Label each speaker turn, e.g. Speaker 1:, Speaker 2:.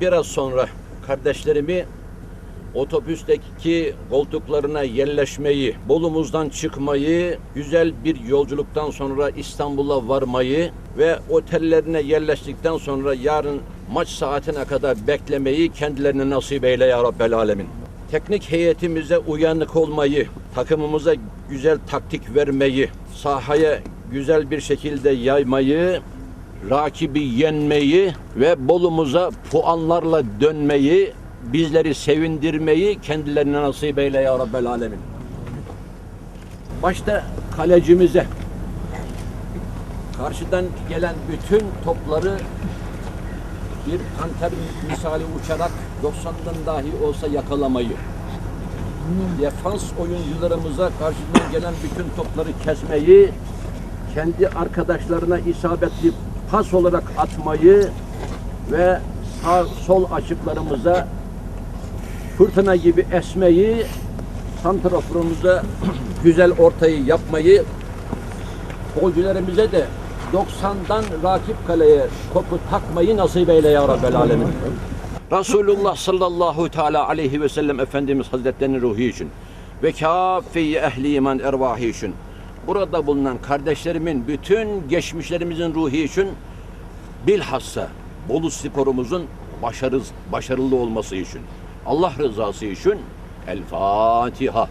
Speaker 1: Biraz sonra kardeşlerimi otobüsteki koltuklarına yerleşmeyi, Bolumuzdan çıkmayı, güzel bir yolculuktan sonra İstanbul'a varmayı ve otellerine yerleştikten sonra yarın maç saatine kadar beklemeyi kendilerine nasip eyle ya Rabbel Alemin. Teknik heyetimize uyanık olmayı, takımımıza güzel taktik vermeyi, sahaya güzel bir şekilde yaymayı, rakibi yenmeyi ve Bolumuza puanlarla dönmeyi, bizleri sevindirmeyi kendilerine nasip eyle ya Rabbel Alemin. Başta kalecimize karşıdan gelen bütün topları bir panter misali uçarak 90'dan dahi olsa yakalamayı, defans oyuncularımıza karşıdan gelen bütün topları kesmeyi, kendi arkadaşlarına isabetli pas olarak atmayı ve sağ sol açıklarımıza fırtına gibi esmeyi, santraforumuza güzel ortayı yapmayı, golcülerimize de 90'dan rakip kaleye topu takmayı nasip eyle ya Rabbel Alemin. Resulullah sallallahu teala aleyhi ve sellem Efendimiz Hazretlerinin ruhu için ve kâfeyi ehli iman ervahı için burada bulunan kardeşlerimin bütün geçmişlerimizin ruhu için bilhassa Bolu sporumuzun başarı, başarılı olması için Allah rızası için El Fatiha.